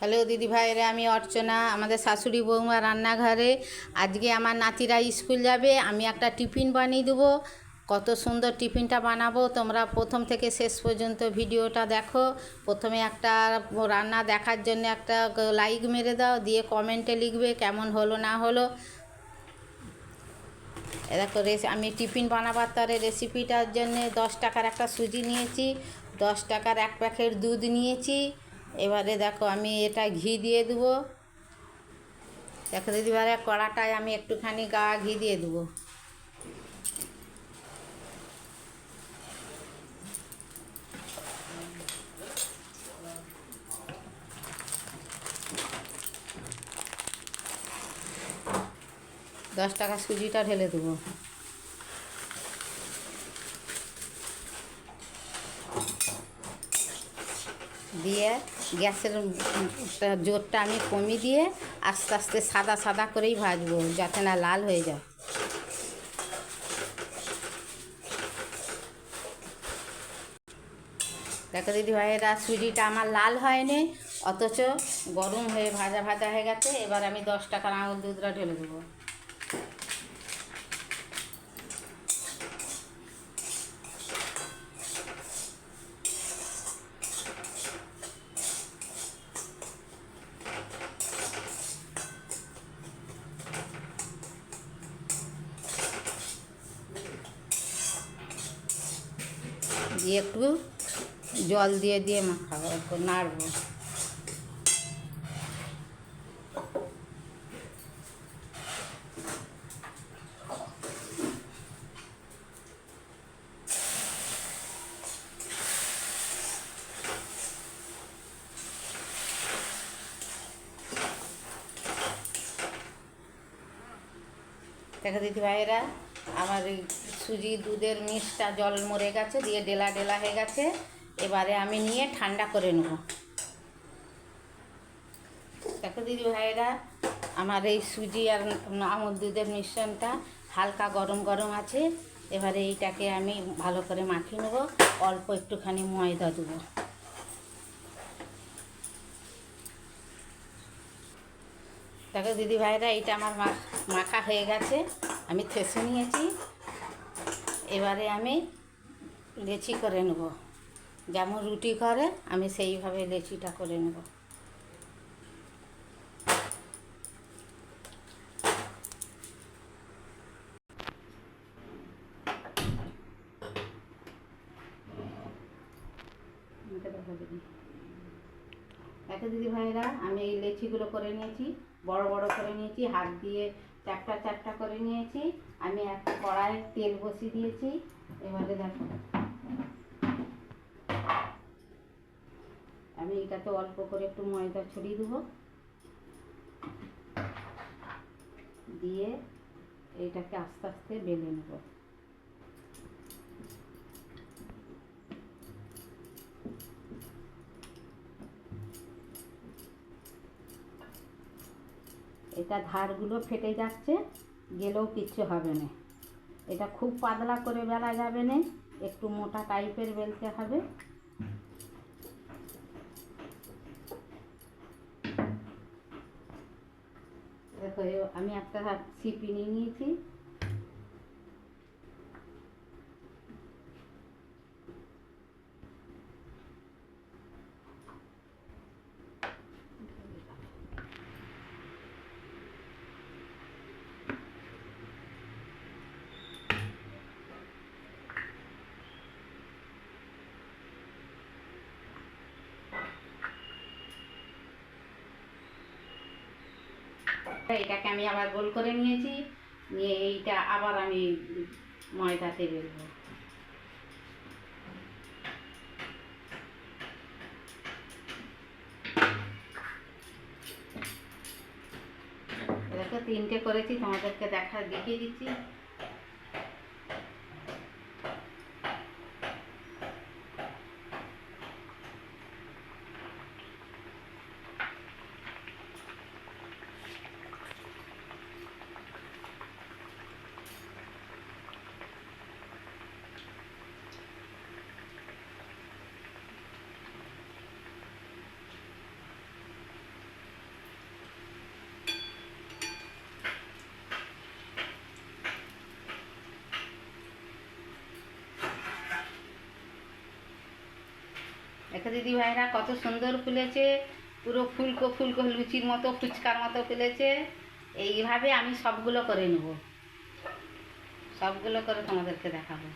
Hello দিদি ভাইরা, আমি অর্চনা, আমাদের শাশুড়ি বৌমা রান্নাঘরে। আজকে আমার নাতিরা স্কুল যাবে, আমি একটা টিফিন বানিয়ে দেবো। কত সুন্দর টিফিনটা বানাবো। তোমরা প্রথম থেকে শেষ পর্যন্ত ভিডিওটা দেখো। প্রথমে একটা রান্না দেখার জন্য একটা লাইক মেরে দাও, দিয়ে কমেন্টে লিখবে কেমন হলো না হলো। দেখো, রেসি, আমি টিফিন বানাবার তারে রেসিপিটার জন্যে দশ টাকার একটা সুজি নিয়েছি, দশ টাকার এক প্যাকেট দুধ নিয়েছি। এবারে দেখো আমি এটা ঘি দিয়ে দেবো। দেখো দিদি এবারে কড়াটায় আমি একটুখানি গা ঘি দিয়ে দেবো। দশ টাকা সুজিটা ঢেলে দেবো। দিয়ে গ্যাসের জোরটা আমি কমিয়ে দিয়ে আস্তে আস্তে সাদা সাদা করেই ভাজবো, যাতে না লাল হয়ে যায়। দেখো দিদি ভাইয়েরা সুজিটা আমার লাল হয়নি, অথচ গরম হয়ে ভাজা ভাজা হয়ে গেছে, এবার আমি দশ টাকার আঙুল দুধটা ঢেলে দেবো। দিয়ে একটু জল দিয়ে দিয়ে মাখাবো একটু নাড়বো। দেখো দিদি ভাইয়েরা আমার এই সুজি, দুধের মিক্সটা জল মরে গেছে, দিয়ে ডেলা ডেলা হয়ে গেছে। এবারে আমি নিয়ে ঠান্ডা করে নেব। দেখো দিদি ভাইয়েরা, আমার এই সুজি আর আমল দুধের মিশ্রণটা হালকা গরম গরম আছে। এবারে এইটাকে আমি ভালো করে মাখিয়ে নেব। অল্প একটুখানি ময়দা দেবো। দেখো দিদি ভাইরা এইটা আমার মাখা হয়ে গেছে। আমি থেসে নিয়েছি। এবারে আমি লেচি করে নেব। যেমন রুটি করে, আমি সেইভাবে লেচিটা করে নেব। দিদি ভাইরা আমি এই লেচিগুলো করে নিয়েছি। বড় বড় করে নিয়েছি, হাত দিয়ে চারটা চারটা করে নিয়েছি। আমি একটা কড়াইয়ে তেল বসিয়ে দিয়েছি। এবারে দেখো। আমি এটাতে অল্প করে একটু ময়দা ছড়িয়ে দেবো। দিয়ে এটাকে আস্তে আস্তে বেলে নেব। এটা ধারগুলো ফেটে যাচ্ছে, গেলেও কিচ্ছু হবে না। এটা খুব পাতলা করে বেলা যাবে না, একটু মোটা টাইপের বেলতে হবে। আমি একটা নিয়ে নিয়েছি। এটাকে আমি আবার গোল করে নিয়েছি। নিয়ে এইটা আবার আমি ময়দাতে বেলবো এটাকে তিনটে করেছি, তোমাদেরকে দেখা দেখিয়ে দিচ্ছি। দেখো দিদি ভাইরা, কত সুন্দর ফুলেছে। পুরো ফুলকো ফুলকো লুচির মতো, ফুচকার মতো ফুলেছে। এইভাবে আমি সবগুলো করে নেব। সবগুলো করে তোমাদেরকে দেখাবো।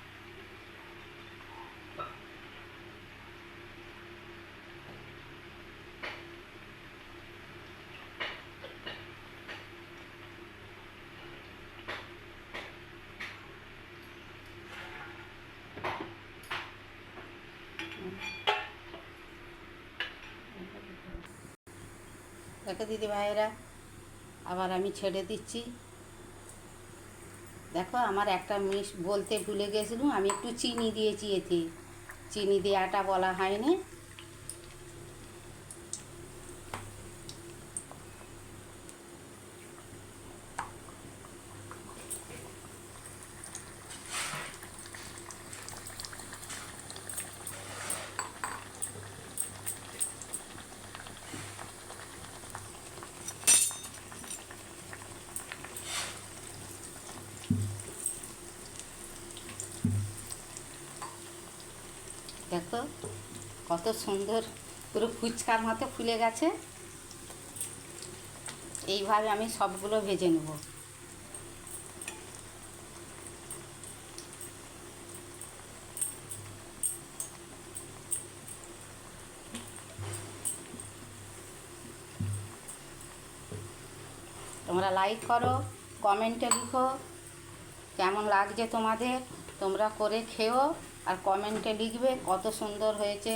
দেখো দিদি ভাইয়েরা আবার আমি ছেড়ে দিচ্ছি। দেখো, আমার একটা মিস বলতে ভুলে গেছিলাম আমি একটু চিনি দিয়েছি এতে। চিনি দেওয়াটা বলা হয়নি। দেখো, কত সুন্দর পুরো ফুচকার মতো ফুলে গেছে। এইভাবে আমি সবগুলো ভেজে নেব। তোমরা লাইক করো কমেন্টে লিখো, কেমন লাগছে তোমাদের? তোমরা করে খেও আর কমেন্টে লিখবে কত সুন্দর হয়েছে,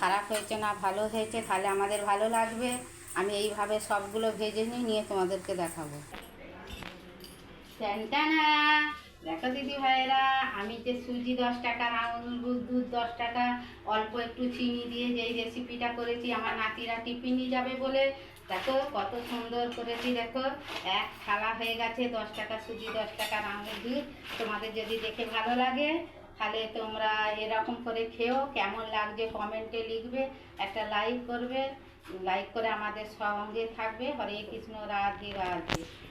খারাপ হয়েছে না ভালো হয়েছে, তাহলে আমাদের ভালো লাগবে। আমি এইভাবে সবগুলো ভেজে নিই নিয়ে তোমাদেরকে দেখাবো। দেখো দিদি ভাইয়েরা, আমি যে সুজি দশ টাকা আঙুর দুধ দশ টাকা, অল্প একটু চিনি দিয়ে যেই রেসিপিটা করেছি, আমার নাতিরা টিফিন যাবে বলে দেখো, কত সুন্দর করেছি দেখো। এক থালা হয়ে গেছে, দশ টাকা সুজি, দশ টাকা আঙুর দুধ। তোমাদের যদি দেখে ভালো লাগে, তাহলে তোমরা এরকম করে খেও। কেমন লাগছে কমেন্টে লিখবে, একটা লাইক করবে। লাইক করে আমাদের সঙ্গে থাকবে। হরে কৃষ্ণ, রাধে রাধে।